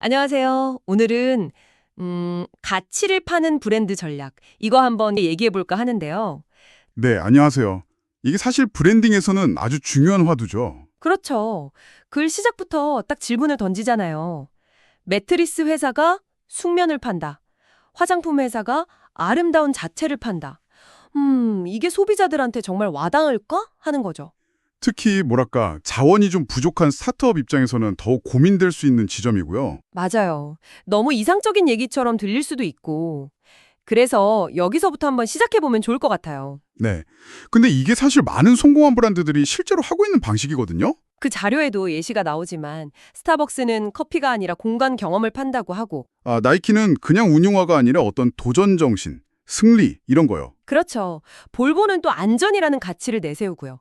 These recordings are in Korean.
안녕하세요. 오늘은 음, 가치를 파는 브랜드 전략 이거 한번 얘기해 볼까 하는데요. 네, 안녕하세요. 이게 사실 브랜딩에서는 아주 중요한 화두죠. 그렇죠. 글 시작부터 딱 질문을 던지잖아요. 매트리스 회사가 숙면을 판다. 화장품 회사가 아름다운 자체를 판다. 음, 이게 소비자들한테 정말 와닿을까 하는 거죠. 특히 뭐랄까 자원이 좀 부족한 스타트업 입장에서는 더욱 고민될 수 있는 지점이고요. 맞아요. 너무 이상적인 얘기처럼 들릴 수도 있고. 그래서 여기서부터 한번 시작해 보면 좋을 것 같아요. 네. 근데 이게 사실 많은 성공한 브랜드들이 실제로 하고 있는 방식이거든요. 그 자료에도 예시가 나오지만 스타벅스는 커피가 아니라 공간 경험을 판다고 하고 아, 나이키는 그냥 운용화가 아니라 어떤 도전 정신, 승리 이런 거요. 그렇죠. 볼보는 또 안전이라는 가치를 내세우고요.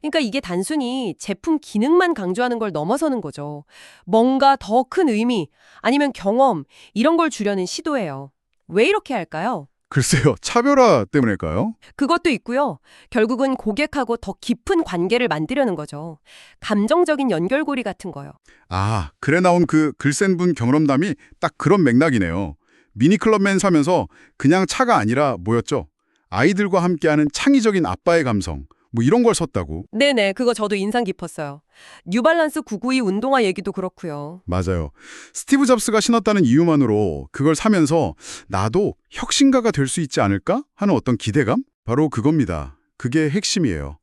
그러니까 이게 단순히 제품 기능만 강조하는 걸 넘어서는 거죠. 뭔가 더 큰 의미 아니면 경험 이런 걸 주려는 시도예요. 왜 이렇게 할까요? 글쎄요, 차별화 때문일까요? 그것도 있고요. 결국은 고객하고 더 깊은 관계를 만들려는 거죠. 감정적인 연결고리 같은 거요. 아, 글에 나온 그 글센 분 경험담이 딱 그런 맥락이네요. 미니클럽맨 사면서 그냥 차가 아니라 뭐였죠? 아이들과 함께하는 창의적인 아빠의 감성, 뭐 이런 걸 썼다고. 네네, 그거 저도 인상 깊었어요. 뉴발란스 992 운동화 얘기도 그렇고요. 맞아요. 스티브 잡스가 신었다는 이유만으로 그걸 사면서 나도 혁신가가 될 수 있지 않을까 하는 어떤 기대감? 바로 그겁니다. 그게 핵심이에요.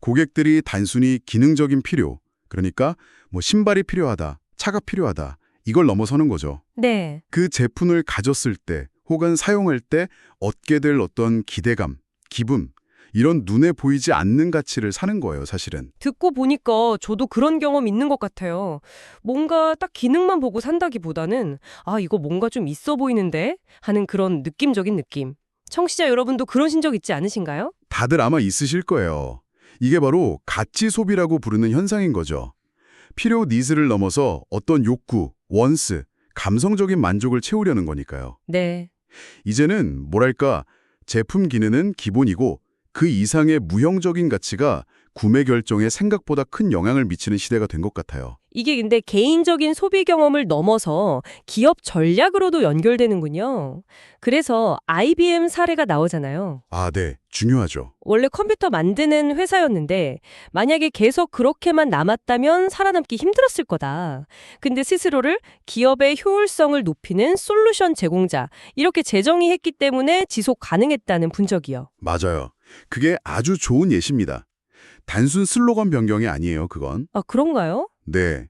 고객들이 단순히 기능적인 필요, 그러니까 뭐 신발이 필요하다, 차가 필요하다, 이걸 넘어서는 거죠. 네. 그 제품을 가졌을 때 혹은 사용할 때 얻게 될 어떤 기대감, 기분, 이런 눈에 보이지 않는 가치를 사는 거예요, 사실은. 듣고 보니까 저도 그런 경험 있는 것 같아요. 뭔가 딱 기능만 보고 산다기보다는 아, 이거 뭔가 좀 있어 보이는데? 하는 그런 느낌적인 느낌. 청취자 여러분도 그러신 적 있지 않으신가요? 다들 아마 있으실 거예요. 이게 바로 가치 소비라고 부르는 현상인 거죠. 필요 니즈를 넘어서 어떤 욕구, 원스, 감성적인 만족을 채우려는 거니까요. 네. 이제는 뭐랄까 제품 기능은 기본이고 그 이상의 무형적인 가치가 구매 결정에 생각보다 큰 영향을 미치는 시대가 된 것 같아요. 이게 근데 개인적인 소비 경험을 넘어서 기업 전략으로도 연결되는군요. 그래서 IBM 사례가 나오잖아요. 아, 네. 중요하죠. 원래 컴퓨터 만드는 회사였는데 만약에 계속 그렇게만 남았다면 살아남기 힘들었을 거다. 근데 스스로를 기업의 효율성을 높이는 솔루션 제공자 이렇게 재정의 했기 때문에 지속 가능했다는 분석이요. 맞아요. 그게 아주 좋은 예시입니다. 단순 슬로건 변경이 아니에요, 그건. 아 그런가요? 네.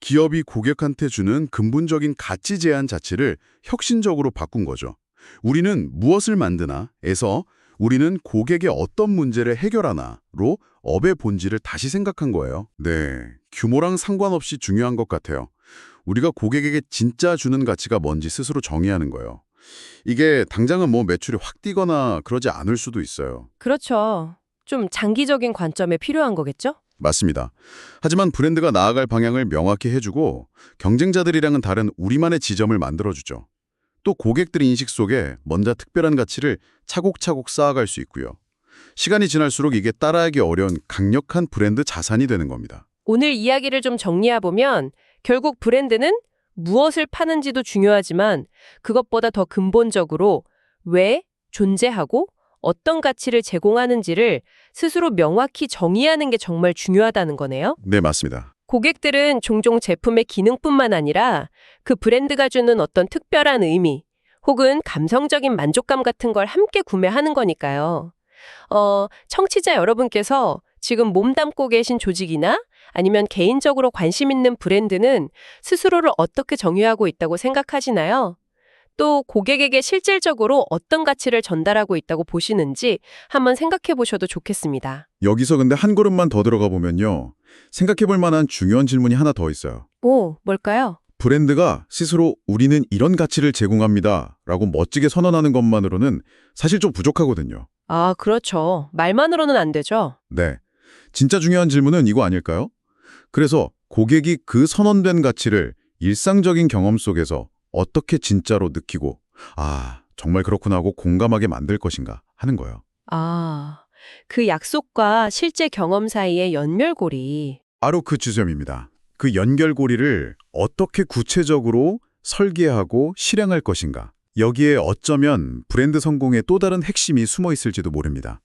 기업이 고객한테 주는 근본적인 가치 제한 자체를 혁신적으로 바꾼 거죠. 우리는 무엇을 만드나 에서 우리는 고객의 어떤 문제를 해결하나로 업의 본질을 다시 생각한 거예요. 네. 규모랑 상관없이 중요한 것 같아요. 우리가 고객에게 진짜 주는 가치가 뭔지 스스로 정의하는 거예요. 이게 당장은 뭐 매출이 확 뛰거나 그러지 않을 수도 있어요. 그렇죠. 좀 장기적인 관점에 필요한 거겠죠? 맞습니다. 하지만 브랜드가 나아갈 방향을 명확히 해주고 경쟁자들이랑은 다른 우리만의 지점을 만들어주죠. 또 고객들 인식 속에 먼저 특별한 가치를 차곡차곡 쌓아갈 수 있고요. 시간이 지날수록 이게 따라하기 어려운 강력한 브랜드 자산이 되는 겁니다. 오늘 이야기를 좀 정리해보면 결국 브랜드는 무엇을 파는지도 중요하지만 그것보다 더 근본적으로 왜 존재하고 어떤 가치를 제공하는지를 스스로 명확히 정의하는 게 정말 중요하다는 거네요. 네, 맞습니다. 고객들은 종종 제품의 기능뿐만 아니라 그 브랜드가 주는 어떤 특별한 의미 혹은 감성적인 만족감 같은 걸 함께 구매하는 거니까요. 어, 청취자 여러분께서 지금 몸담고 계신 조직이나 아니면 개인적으로 관심 있는 브랜드는 스스로를 어떻게 정의하고 있다고 생각하시나요? 또 고객에게 실질적으로 어떤 가치를 전달하고 있다고 보시는지 한번 생각해 보셔도 좋겠습니다. 여기서 근데 한 걸음만 더 들어가 보면요. 생각해 볼 만한 중요한 질문이 하나 더 있어요. 오, 뭘까요? 브랜드가 스스로 우리는 이런 가치를 제공합니다. 라고 멋지게 선언하는 것만으로는 사실 좀 부족하거든요. 아, 그렇죠. 말만으로는 안 되죠. 네. 진짜 중요한 질문은 이거 아닐까요? 그래서 고객이 그 선언된 가치를 일상적인 경험 속에서 어떻게 진짜로 느끼고 아, 정말 그렇구나 하고 공감하게 만들 것인가 하는 거예요. 아, 그 약속과 실제 경험 사이의 연결고리. 바로 그 지점입니다. 그 연결고리를 어떻게 구체적으로 설계하고 실행할 것인가. 여기에 어쩌면 브랜드 성공의 또 다른 핵심이 숨어 있을지도 모릅니다.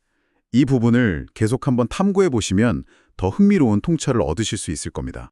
이 부분을 계속 한번 탐구해 보시면 더 흥미로운 통찰을 얻으실 수 있을 겁니다.